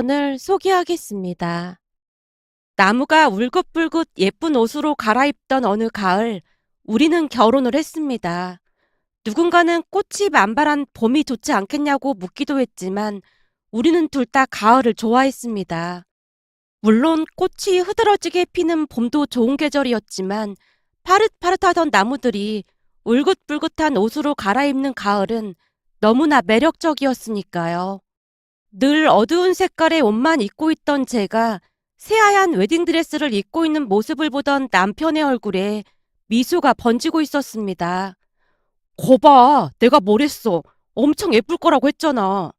사연을 소개하겠습니다. 나무가 울긋불긋 예쁜 옷으로 갈아입던 어느 가을, 우리는 결혼을 했습니다. 누군가는 꽃이 만발한 봄이 좋지 않겠냐고 묻기도 했지만 우리는 둘 다 가을을 좋아했습니다. 물론 꽃이 흐드러지게 피는 봄도 좋은 계절이었지만 파릇파릇하던 나무들이 울긋불긋한 옷으로 갈아입는 가을은 너무나 매력적이었으니까요. 늘 어두운 색깔의 옷만 입고 있던 제가 새하얀 웨딩드레스를 입고 있는 모습을 보던 남편의 얼굴에 미소가 번지고 있었습니다. 거봐, 내가 뭘 했어. 엄청 예쁠 거라고 했잖아.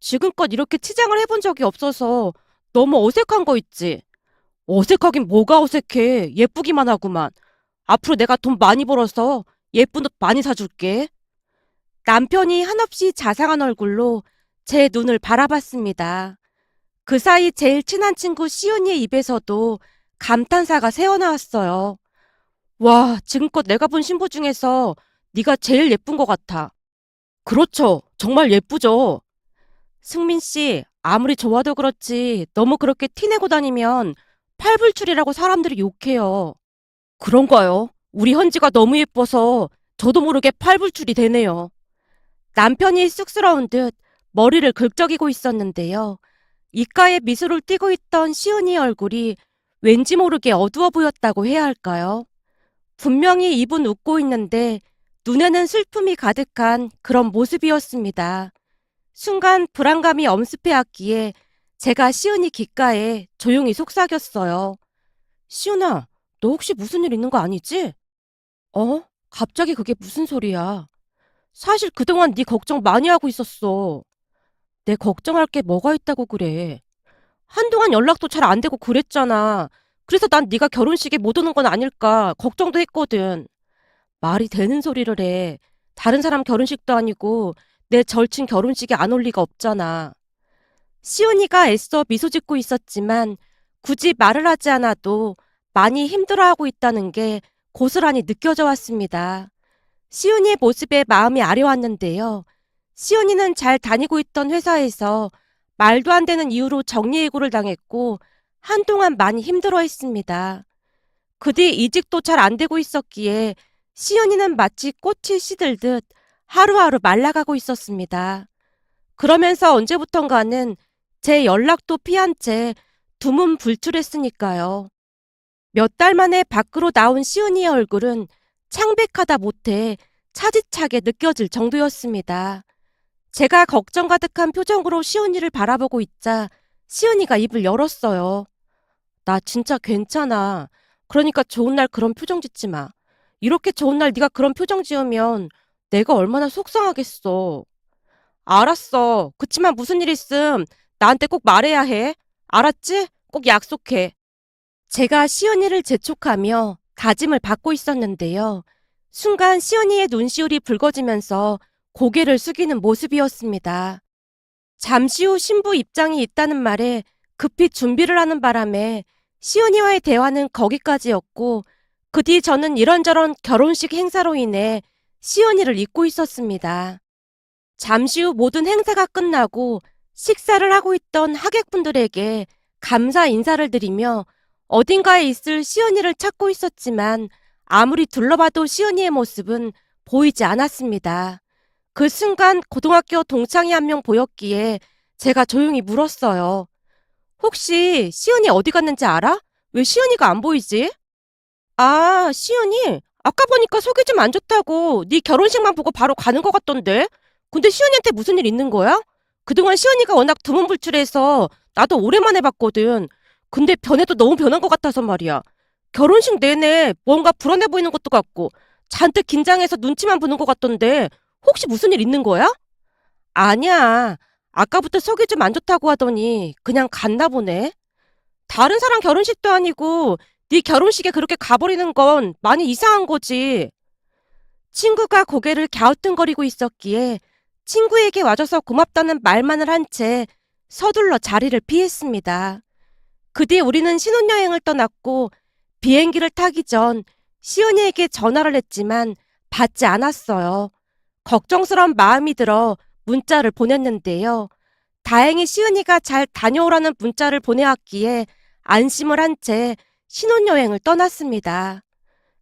지금껏 이렇게 치장을 해본 적이 없어서 너무 어색한 거 있지? 어색하긴 뭐가 어색해. 예쁘기만 하구만. 앞으로 내가 돈 많이 벌어서 예쁜 옷 많이 사줄게. 남편이 한없이 자상한 얼굴로 제 눈을 바라봤습니다. 그 사이 제일 친한 친구 시은이의 입에서도 감탄사가 새어나왔어요. 와, 지금껏 내가 본 신부 중에서 네가 제일 예쁜 것 같아. 그렇죠. 정말 예쁘죠. 승민 씨, 아무리 좋아도 그렇지 너무 그렇게 티내고 다니면 팔불출이라고 사람들이 욕해요. 그런가요? 우리 현지가 너무 예뻐서 저도 모르게 팔불출이 되네요. 남편이 쑥스러운 듯 머리를 긁적이고 있었는데요. 입가에 미소를 띠고 있던 시은이 얼굴이 왠지 모르게 어두워 보였다고 해야 할까요? 분명히 입은 웃고 있는데 눈에는 슬픔이 가득한 그런 모습이었습니다. 순간 불안감이 엄습해왔기에 제가 시은이 귓가에 조용히 속삭였어요. 시은아, 너 혹시 무슨 일 있는 거 아니지? 어? 갑자기 그게 무슨 소리야? 사실 그동안 네 걱정 많이 하고 있었어. 내 걱정할 게 뭐가 있다고 그래. 한동안 연락도 잘 안 되고 그랬잖아. 그래서 난 네가 결혼식에 못 오는 건 아닐까 걱정도 했거든. 말이 되는 소리를 해. 다른 사람 결혼식도 아니고 내 절친 결혼식에 안 올 리가 없잖아. 시온이가 애써 미소 짓고 있었지만 굳이 말을 하지 않아도 많이 힘들어하고 있다는 게 고스란히 느껴져 왔습니다. 시온이의 모습에 마음이 아려왔는데요. 시온이는 잘 다니고 있던 회사에서 말도 안 되는 이유로 정리해고를 당했고 한동안 많이 힘들어 했습니다. 그 뒤 이직도 잘 안 되고 있었기에 시연이는 마치 꽃이 시들듯 하루하루 말라가고 있었습니다. 그러면서 언제부턴가는 제 연락도 피한 채 두문 불출했으니까요. 몇 달 만에 밖으로 나온 시은이의 얼굴은 창백하다 못해 차디차게 느껴질 정도였습니다. 제가 걱정 가득한 표정으로 시은이를 바라보고 있자 시은이가 입을 열었어요. 나 진짜 괜찮아. 그러니까 좋은 날 그런 표정 짓지 마. 이렇게 좋은 날 네가 그런 표정 지으면 내가 얼마나 속상하겠어. 알았어. 그치만 무슨 일 있음 나한테 꼭 말해야 해. 알았지? 꼭 약속해. 제가 시연이를 재촉하며 다짐을 받고 있었는데요. 순간 시연이의 눈시울이 붉어지면서 고개를 숙이는 모습이었습니다. 잠시 후 신부 입장이 있다는 말에 급히 준비를 하는 바람에 시연이와의 대화는 거기까지였고 그 뒤 저는 이런저런 결혼식 행사로 인해 시연이를 잊고 있었습니다. 잠시 후 모든 행사가 끝나고 식사를 하고 있던 하객분들에게 감사 인사를 드리며 어딘가에 있을 시연이를 찾고 있었지만 아무리 둘러봐도 시연이의 모습은 보이지 않았습니다. 그 순간 고등학교 동창이 한 명 보였기에 제가 조용히 물었어요. 혹시 시연이 어디 갔는지 알아? 왜 시연이가 안 보이지? 아, 시연이? 아까 보니까 속이 좀 안 좋다고 네 결혼식만 보고 바로 가는 것 같던데? 근데 시연이한테 무슨 일 있는 거야? 그동안 시연이가 워낙 두문불출해서 나도 오랜만에 봤거든. 근데 변해도 너무 변한 것 같아서 말이야. 결혼식 내내 뭔가 불안해 보이는 것도 같고 잔뜩 긴장해서 눈치만 보는 것 같던데 혹시 무슨 일 있는 거야? 아니야. 아까부터 속이 좀 안 좋다고 하더니 그냥 갔나 보네. 다른 사람 결혼식도 아니고 네 결혼식에 그렇게 가버리는 건 많이 이상한 거지. 친구가 고개를 갸우뚱거리고 있었기에 친구에게 와줘서 고맙다는 말만을 한 채 서둘러 자리를 피했습니다. 그 뒤 우리는 신혼여행을 떠났고 비행기를 타기 전 시은이에게 전화를 했지만 받지 않았어요. 걱정스러운 마음이 들어 문자를 보냈는데요. 다행히 시은이가 잘 다녀오라는 문자를 보내왔기에 안심을 한 채 신혼여행을 떠났습니다.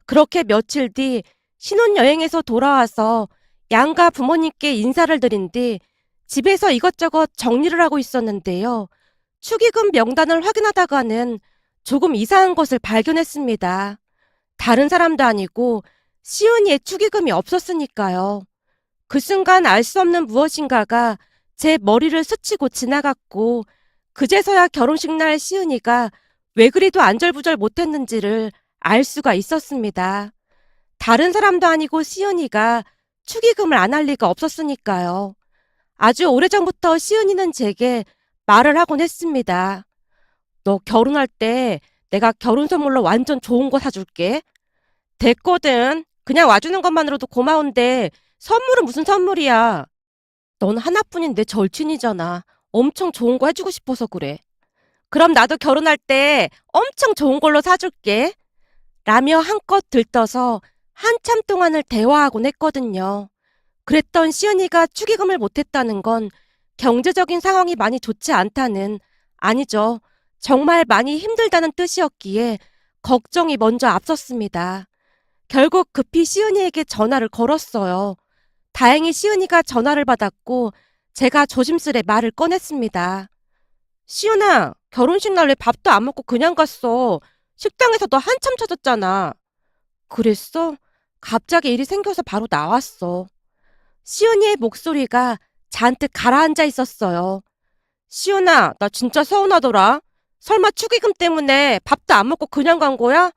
그렇게 며칠 뒤 신혼여행에서 돌아와서 양가 부모님께 인사를 드린 뒤 집에서 이것저것 정리를 하고 있었는데요. 축의금 명단을 확인하다가는 조금 이상한 것을 발견했습니다. 다른 사람도 아니고 시은이의 축의금이 없었으니까요. 그 순간 알 수 없는 무엇인가가 제 머리를 스치고 지나갔고 그제서야 결혼식 날 시은이가 왜 그리도 안절부절 못했는지를 알 수가 있었습니다. 다른 사람도 아니고 시은이가 축의금을 안 할 리가 없었으니까요. 아주 오래전부터 시은이는 제게 말을 하곤 했습니다. 너 결혼할 때 내가 결혼 선물로 완전 좋은 거 사줄게. 됐거든. 그냥 와주는 것만으로도 고마운데 선물은 무슨 선물이야. 넌 하나뿐인 내 절친이잖아. 엄청 좋은 거 해주고 싶어서 그래. 그럼 나도 결혼할 때 엄청 좋은 걸로 사줄게. 라며 한껏 들떠서 한참 동안을 대화하곤 했거든요. 그랬던 시은이가 축의금을 못했다는 건 경제적인 상황이 많이 좋지 않다는, 아니죠. 정말 많이 힘들다는 뜻이었기에 걱정이 먼저 앞섰습니다. 결국 급히 시은이에게 전화를 걸었어요. 다행히 시은이가 전화를 받았고 제가 조심스레 말을 꺼냈습니다. 시은아, 결혼식 날왜 밥도 안 먹고 그냥 갔어? 식당에서 너 한참 찾았잖아. 그랬어? 갑자기 일이 생겨서 바로 나왔어. 시은이의 목소리가 잔뜩 가라앉아 있었어요. 시은아, 나 진짜 서운하더라. 설마 축의금 때문에 밥도 안 먹고 그냥 간 거야?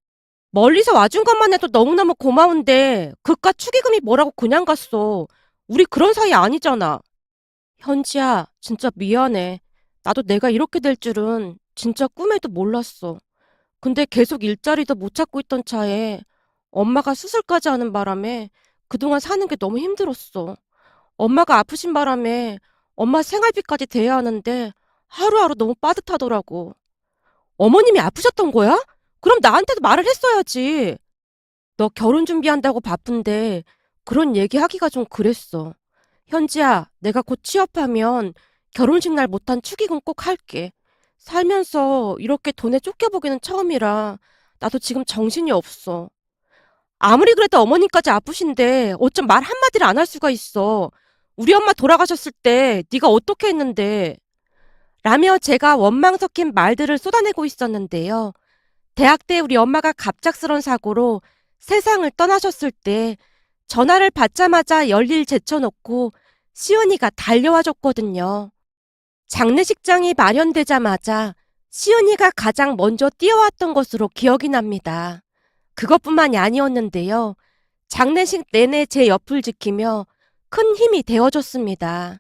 멀리서 와준 것만 해도 너무너무 고마운데 그깟 축의금이 뭐라고 그냥 갔어. 우리 그런 사이 아니잖아. 현지야, 진짜 미안해. 나도 내가 이렇게 될 줄은 진짜 꿈에도 몰랐어. 근데 계속 일자리도 못 찾고 있던 차에 엄마가 수술까지 하는 바람에 그동안 사는 게 너무 힘들었어. 엄마가 아프신 바람에 엄마 생활비까지 대야 하는데 하루하루 너무 빠듯하더라고. 어머님이 아프셨던 거야? 그럼 나한테도 말을 했어야지. 너 결혼 준비한다고 바쁜데 그런 얘기하기가 좀 그랬어. 현지야, 내가 곧 취업하면 결혼식 날 못한 축의금 꼭 할게. 살면서 이렇게 돈에 쫓겨보기는 처음이라 나도 지금 정신이 없어. 아무리 그래도 어머님까지 아프신데 어쩜 말 한마디를 안 할 수가 있어. 우리 엄마 돌아가셨을 때 네가 어떻게 했는데. 라며 제가 원망 섞인 말들을 쏟아내고 있었는데요. 대학 때 우리 엄마가 갑작스런 사고로 세상을 떠나셨을 때 전화를 받자마자 열일 제쳐놓고 시은이가 달려와 줬거든요. 장례식장이 마련되자마자 시은이가 가장 먼저 뛰어왔던 것으로 기억이 납니다. 그것뿐만이 아니었는데요. 장례식 내내 제 옆을 지키며 큰 힘이 되어줬습니다.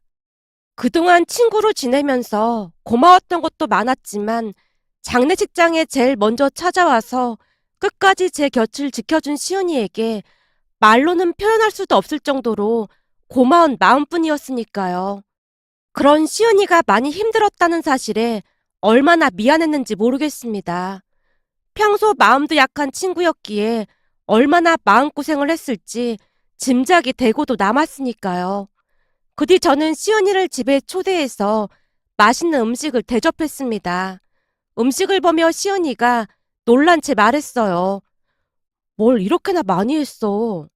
그동안 친구로 지내면서 고마웠던 것도 많았지만 장례식장에 제일 먼저 찾아와서 끝까지 제 곁을 지켜준 시은이에게 말로는 표현할 수도 없을 정도로 고마운 마음뿐이었으니까요. 그런 시은이가 많이 힘들었다는 사실에 얼마나 미안했는지 모르겠습니다. 평소 마음도 약한 친구였기에 얼마나 마음고생을 했을지 짐작이 되고도 남았으니까요. 그 뒤 저는 시은이를 집에 초대해서 맛있는 음식을 대접했습니다. 음식을 보며 시은이가 놀란 채 말했어요. 뭘 이렇게나 많이 했어.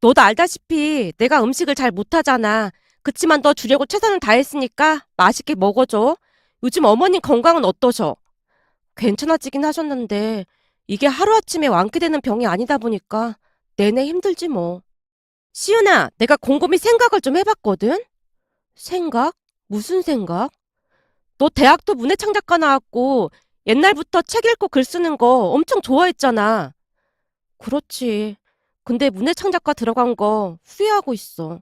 너도 알다시피 내가 음식을 잘 못하잖아. 그치만 너 주려고 최선을 다했으니까 맛있게 먹어줘. 요즘 어머님 건강은 어떠셔? 괜찮아지긴 하셨는데 이게 하루아침에 완쾌되는 병이 아니다 보니까 내내 힘들지 뭐. 시은아, 내가 곰곰이 생각을 좀 해봤거든? 생각? 무슨 생각? 너 대학도 문해창작과 나왔고 옛날부터 책 읽고 글 쓰는 거 엄청 좋아했잖아. 그렇지. 근데 문해창작과 들어간 거 후회하고 있어.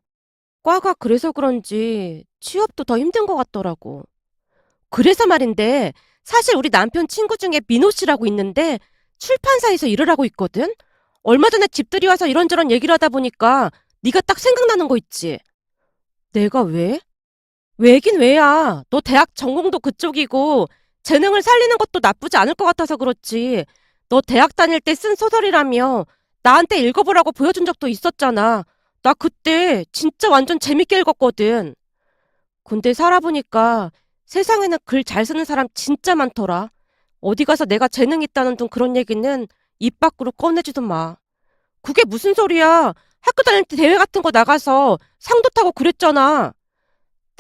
과가 그래서 그런지 취업도 더 힘든 것 같더라고. 그래서 말인데 사실 우리 남편 친구 중에 민호 씨라고 있는데 출판사에서 일을 하고 있거든? 얼마 전에 집들이 와서 이런저런 얘기를 하다 보니까 네가 딱 생각나는 거 있지? 내가 왜? 왜긴 왜야. 너 대학 전공도 그쪽이고 재능을 살리는 것도 나쁘지 않을 것 같아서 그렇지. 너 대학 다닐 때 쓴 소설이라며 나한테 읽어보라고 보여준 적도 있었잖아. 나 그때 진짜 완전 재밌게 읽었거든. 근데 살아보니까 세상에는 글 잘 쓰는 사람 진짜 많더라. 어디 가서 내가 재능 있다는 둥 그런 얘기는 입 밖으로 꺼내지도 마. 그게 무슨 소리야? 학교 다닐 때 대회 같은 거 나가서 상도 타고 그랬잖아.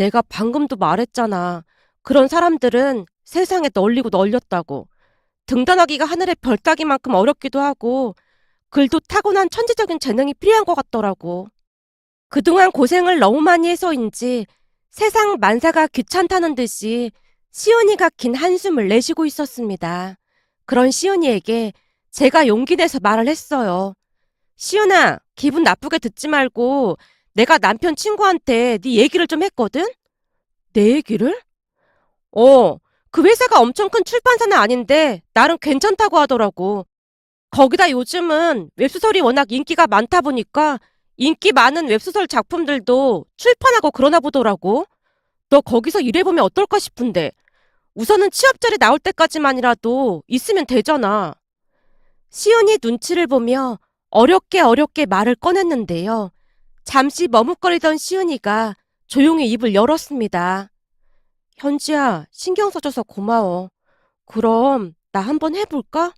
내가 방금도 말했잖아. 그런 사람들은 세상에 널리고 널렸다고. 등단하기가 하늘의 별 따기만큼 어렵기도 하고 글도 타고난 천재적인 재능이 필요한 것 같더라고. 그동안 고생을 너무 많이 해서인지 세상 만사가 귀찮다는 듯이 시온이가 긴 한숨을 내쉬고 있었습니다. 그런 시온이에게 제가 용기 내서 말을 했어요. 시온아, 기분 나쁘게 듣지 말고 내가 남편 친구한테 네 얘기를 좀 했거든? 내 얘기를? 어, 그 회사가 엄청 큰 출판사는 아닌데 나름 괜찮다고 하더라고. 거기다 요즘은 웹소설이 워낙 인기가 많다 보니까 인기 많은 웹소설 작품들도 출판하고 그러나 보더라고. 너 거기서 일해보면 어떨까 싶은데. 우선은 취업자리 나올 때까지만이라도 있으면 되잖아. 시은이 눈치를 보며 어렵게 어렵게 말을 꺼냈는데요. 잠시 머뭇거리던 시은이가 조용히 입을 열었습니다. 현지야, 신경 써줘서 고마워. 그럼 나 한번 해볼까?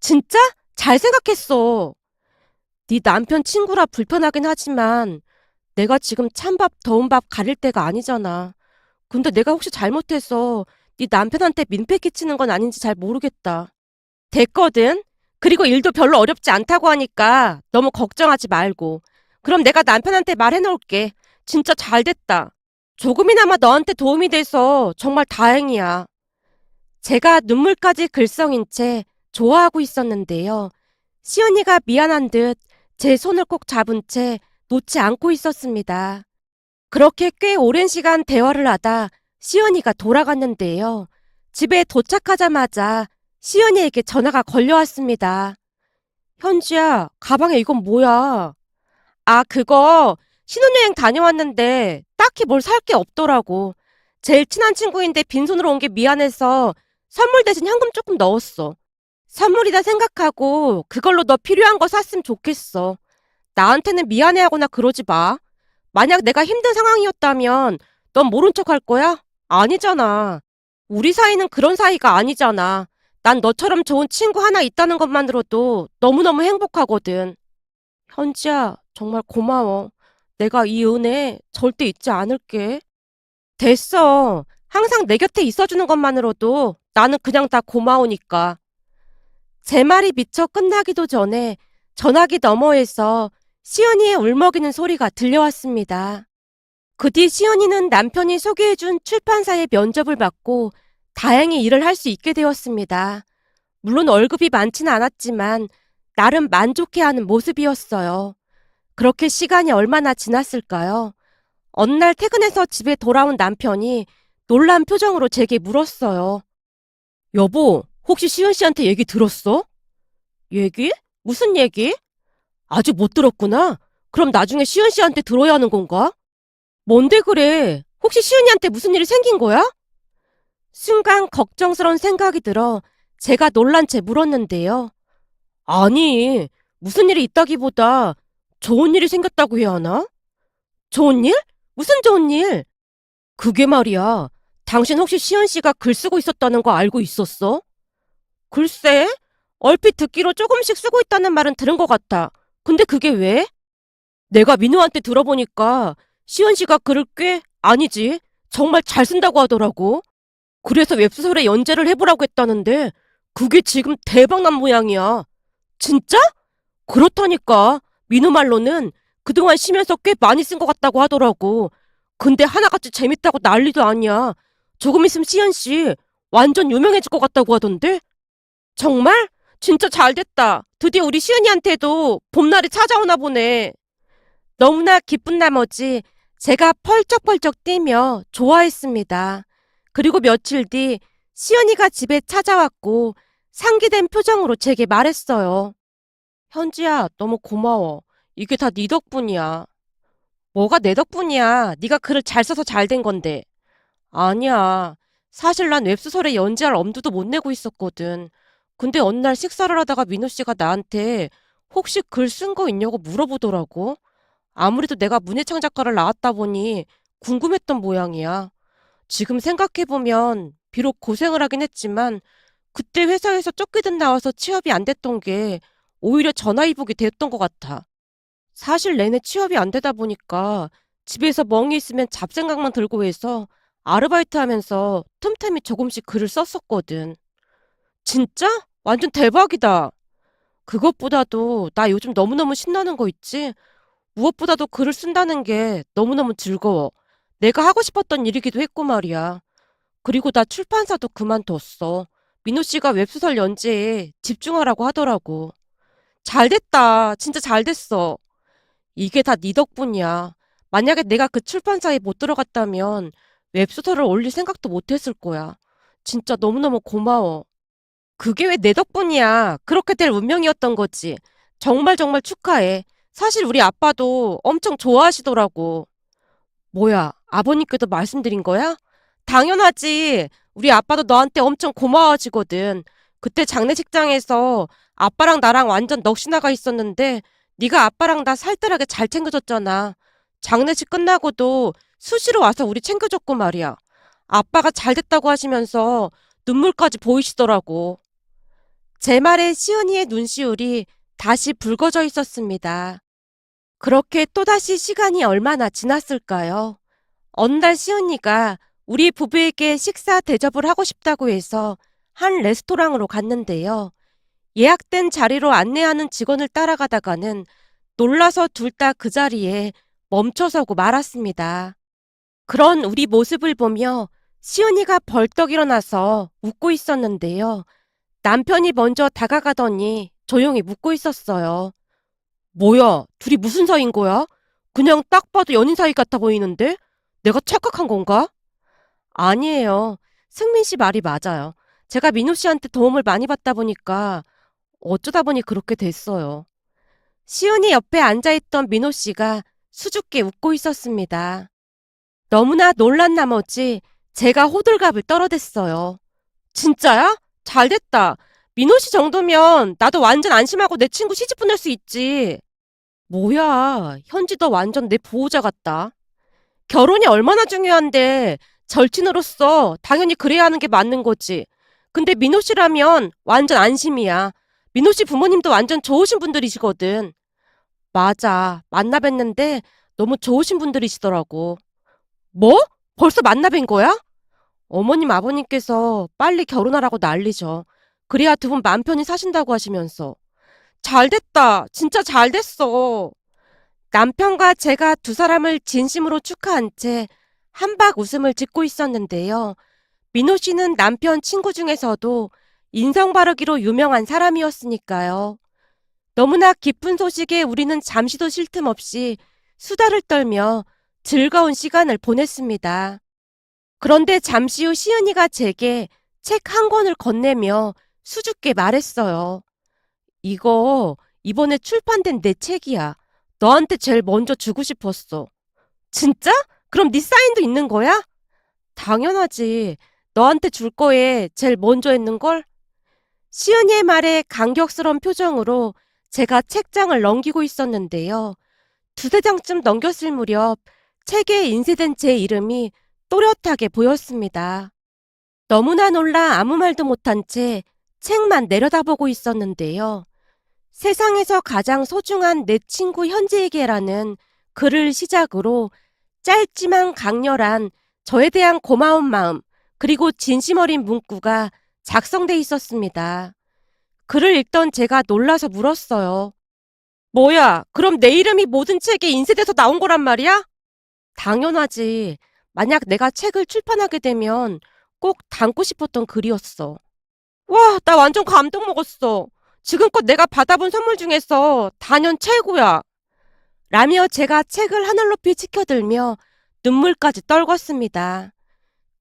진짜? 잘 생각했어. 네 남편 친구라 불편하긴 하지만 내가 지금 찬밥 더운 밥 가릴 때가 아니잖아. 근데 내가 혹시 잘못해서 네 남편한테 민폐 끼치는 건 아닌지 잘 모르겠다. 됐거든. 그리고 일도 별로 어렵지 않다고 하니까 너무 걱정하지 말고. 그럼 내가 남편한테 말해놓을게. 진짜 잘 됐다. 조금이나마 너한테 도움이 돼서 정말 다행이야. 제가 눈물까지 글썽인 채 좋아하고 있었는데요. 시연이가 미안한 듯 제 손을 꼭 잡은 채 놓지 않고 있었습니다. 그렇게 꽤 오랜 시간 대화를 하다 시연이가 돌아갔는데요. 집에 도착하자마자 시연이에게 전화가 걸려왔습니다. 현주야, 가방에 이건 뭐야? 아, 그거 신혼여행 다녀왔는데 딱히 뭘 살 게 없더라고. 제일 친한 친구인데 빈손으로 온 게 미안해서 선물 대신 현금 조금 넣었어. 선물이다 생각하고 그걸로 너 필요한 거 샀으면 좋겠어. 나한테는 미안해하거나 그러지 마. 만약 내가 힘든 상황이었다면 넌 모른 척 할 거야? 아니잖아. 우리 사이는 그런 사이가 아니잖아. 난 너처럼 좋은 친구 하나 있다는 것만으로도 너무너무 행복하거든. 현지야, 정말 고마워. 내가 이 은혜 절대 잊지 않을게. 됐어. 항상 내 곁에 있어주는 것만으로도 나는 그냥 다 고마우니까. 제 말이 미처 끝나기도 전에 전화기 너머에서 시연이의 울먹이는 소리가 들려왔습니다. 그 뒤 시연이는 남편이 소개해준 출판사의 면접을 받고 다행히 일을 할 수 있게 되었습니다. 물론 월급이 많지는 않았지만 나름 만족해하는 모습이었어요. 그렇게 시간이 얼마나 지났을까요? 어느 날 퇴근해서 집에 돌아온 남편이 놀란 표정으로 제게 물었어요. 여보, 혹시 시은 씨한테 얘기 들었어? 얘기? 무슨 얘기? 아직 못 들었구나. 그럼 나중에 시은 씨한테 들어야 하는 건가? 뭔데 그래? 혹시 시은이한테 무슨 일이 생긴 거야? 순간 걱정스러운 생각이 들어 제가 놀란 채 물었는데요. 아니, 무슨 일이 있다기보다 좋은 일이 생겼다고 해야 하나? 좋은 일? 무슨 좋은 일? 그게 말이야. 당신 혹시 시은 씨가 글 쓰고 있었다는 거 알고 있었어? 글쎄, 얼핏 듣기로 조금씩 쓰고 있다는 말은 들은 것 같아. 근데 그게 왜? 내가 민우한테 들어보니까 시은 씨가 글을 꽤, 아니지, 정말 잘 쓴다고 하더라고. 그래서 웹소설에 연재를 해보라고 했다는데 그게 지금 대박난 모양이야. 진짜? 그렇다니까. 민우 말로는 그동안 쉬면서 꽤 많이 쓴 것 같다고 하더라고. 근데 하나같이 재밌다고 난리도 아니야. 조금 있으면 시연 씨 완전 유명해질 것 같다고 하던데? 정말? 진짜 잘 됐다. 드디어 우리 시은이한테도 봄날이 찾아오나 보네. 너무나 기쁜 나머지 제가 펄쩍펄쩍 뛰며 좋아했습니다. 그리고 며칠 뒤 시연이가 집에 찾아왔고 상기된 표정으로 제게 말했어요. 현지야, 너무 고마워. 이게 다 네 덕분이야. 뭐가 내 덕분이야. 네가 글을 잘 써서 잘 된 건데. 아니야. 사실 난 웹소설에 연재할 엄두도 못 내고 있었거든. 근데 어느 날 식사를 하다가 민우 씨가 나한테 혹시 글 쓴 거 있냐고 물어보더라고. 아무래도 내가 문예창 작가를 나왔다 보니 궁금했던 모양이야. 지금 생각해보면 비록 고생을 하긴 했지만 그때 회사에서 쫓기듯 나와서 취업이 안 됐던 게 오히려 전화위복이 됐던 것 같아. 사실 내내 취업이 안 되다 보니까 집에서 멍이 있으면 잡생각만 들고 해서 아르바이트 하면서 틈틈이 조금씩 글을 썼었거든. 진짜? 완전 대박이다. 그것보다도 나 요즘 너무너무 신나는 거 있지? 무엇보다도 글을 쓴다는 게 너무너무 즐거워. 내가 하고 싶었던 일이기도 했고 말이야. 그리고 나 출판사도 그만뒀어. 민호 씨가 웹소설 연재에 집중하라고 하더라고. 잘 됐다. 진짜 잘 됐어. 이게 다 네 덕분이야. 만약에 내가 그 출판사에 못 들어갔다면 웹소설을 올릴 생각도 못 했을 거야. 진짜 너무너무 고마워. 그게 왜 내 덕분이야. 그렇게 될 운명이었던 거지. 정말 정말 축하해. 사실 우리 아빠도 엄청 좋아하시더라고. 뭐야, 아버님께도 말씀드린 거야? 당연하지. 우리 아빠도 너한테 엄청 고마워하시거든. 그때 장례식장에서 아빠랑 나랑 완전 넋이 나가 있었는데 네가 아빠랑 나 살뜰하게 잘 챙겨줬잖아. 장례식 끝나고도 수시로 와서 우리 챙겨줬고 말이야. 아빠가 잘 됐다고 하시면서 눈물까지 보이시더라고. 제 말에 시은이의 눈시울이 다시 붉어져 있었습니다. 그렇게 또다시 시간이 얼마나 지났을까요? 어느 날 시은이가 우리 부부에게 식사 대접을 하고 싶다고 해서 한 레스토랑으로 갔는데요. 예약된 자리로 안내하는 직원을 따라가다가는 놀라서 둘 다 그 자리에 멈춰서고 말았습니다. 그런 우리 모습을 보며 시은이가 벌떡 일어나서 웃고 있었는데요. 남편이 먼저 다가가더니 조용히 묻고 있었어요. 뭐야, 둘이 무슨 사이인 거야? 그냥 딱 봐도 연인 사이 같아 보이는데? 내가 착각한 건가? 아니에요. 승민 씨 말이 맞아요. 제가 민호 씨한테 도움을 많이 받다 보니까 어쩌다 보니 그렇게 됐어요. 시은이 옆에 앉아있던 민호 씨가 수줍게 웃고 있었습니다. 너무나 놀란 나머지 제가 호들갑을 떨어댔어요. 진짜야? 잘 됐다. 민호 씨 정도면 나도 완전 안심하고 내 친구 시집 보낼 수 있지. 뭐야, 현지 너 완전 내 보호자 같다. 결혼이 얼마나 중요한데 절친으로서 당연히 그래야 하는 게 맞는 거지. 근데 민호 씨라면 완전 안심이야. 민호 씨 부모님도 완전 좋으신 분들이시거든. 맞아. 만나 뵀는데 너무 좋으신 분들이시더라고. 뭐? 벌써 만나 뵌 거야? 어머님 아버님께서 빨리 결혼하라고 난리죠. 그래야 두 분 맘 편히 사신다고 하시면서. 잘 됐다. 진짜 잘 됐어. 남편과 제가 두 사람을 진심으로 축하한 채 한박 웃음을 짓고 있었는데요. 민호 씨는 남편 친구 중에서도 인성 바르기로 유명한 사람이었으니까요. 너무나 기쁜 소식에 우리는 잠시도 쉴 틈 없이 수다를 떨며 즐거운 시간을 보냈습니다. 그런데 잠시 후 시은이가 제게 책 한 권을 건네며 수줍게 말했어요. 이거 이번에 출판된 내 책이야. 너한테 제일 먼저 주고 싶었어. 진짜? 그럼 네 사인도 있는 거야? 당연하지. 너한테 줄 거에 제일 먼저 했는걸? 시은이의 말에 감격스러운 표정으로 제가 책장을 넘기고 있었는데요. 두세 장쯤 넘겼을 무렵 책에 인쇄된 제 이름이 또렷하게 보였습니다. 너무나 놀라 아무 말도 못한 채 책만 내려다보고 있었는데요. 세상에서 가장 소중한 내 친구 현지에게라는 글을 시작으로 짧지만 강렬한 저에 대한 고마운 마음 그리고 진심 어린 문구가 작성돼 있었습니다. 글을 읽던 제가 놀라서 물었어요. 뭐야, 그럼 내 이름이 모든 책에 인쇄돼서 나온 거란 말이야? 당연하지. 만약 내가 책을 출판하게 되면 꼭 담고 싶었던 글이었어. 와, 나 완전 감동 먹었어. 지금껏 내가 받아본 선물 중에서 단연 최고야. 라며 제가 책을 하늘 높이 치켜들며 눈물까지 떨궜습니다.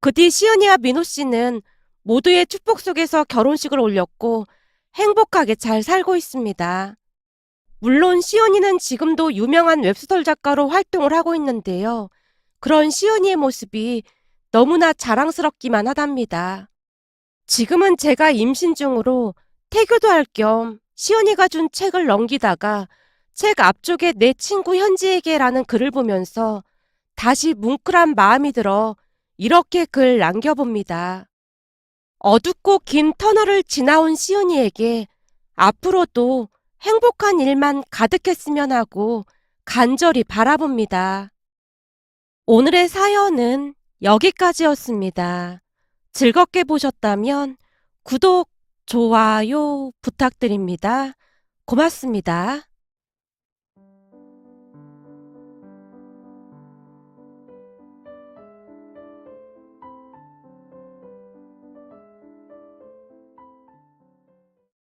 그 뒤 시은이와 민호 씨는 모두의 축복 속에서 결혼식을 올렸고 행복하게 잘 살고 있습니다. 물론 시은이는 지금도 유명한 웹소설 작가로 활동을 하고 있는데요. 그런 시은이의 모습이 너무나 자랑스럽기만 하답니다. 지금은 제가 임신 중으로 태교도 할 겸 시은이가 준 책을 넘기다가 책 앞쪽에 내 친구 현지에게라는 글을 보면서 다시 뭉클한 마음이 들어 이렇게 글 남겨봅니다. 어둡고 긴 터널을 지나온 시은이에게 앞으로도 행복한 일만 가득했으면 하고 간절히 바라봅니다. 오늘의 사연은 여기까지였습니다. 즐겁게 보셨다면 구독, 좋아요 부탁드립니다. 고맙습니다.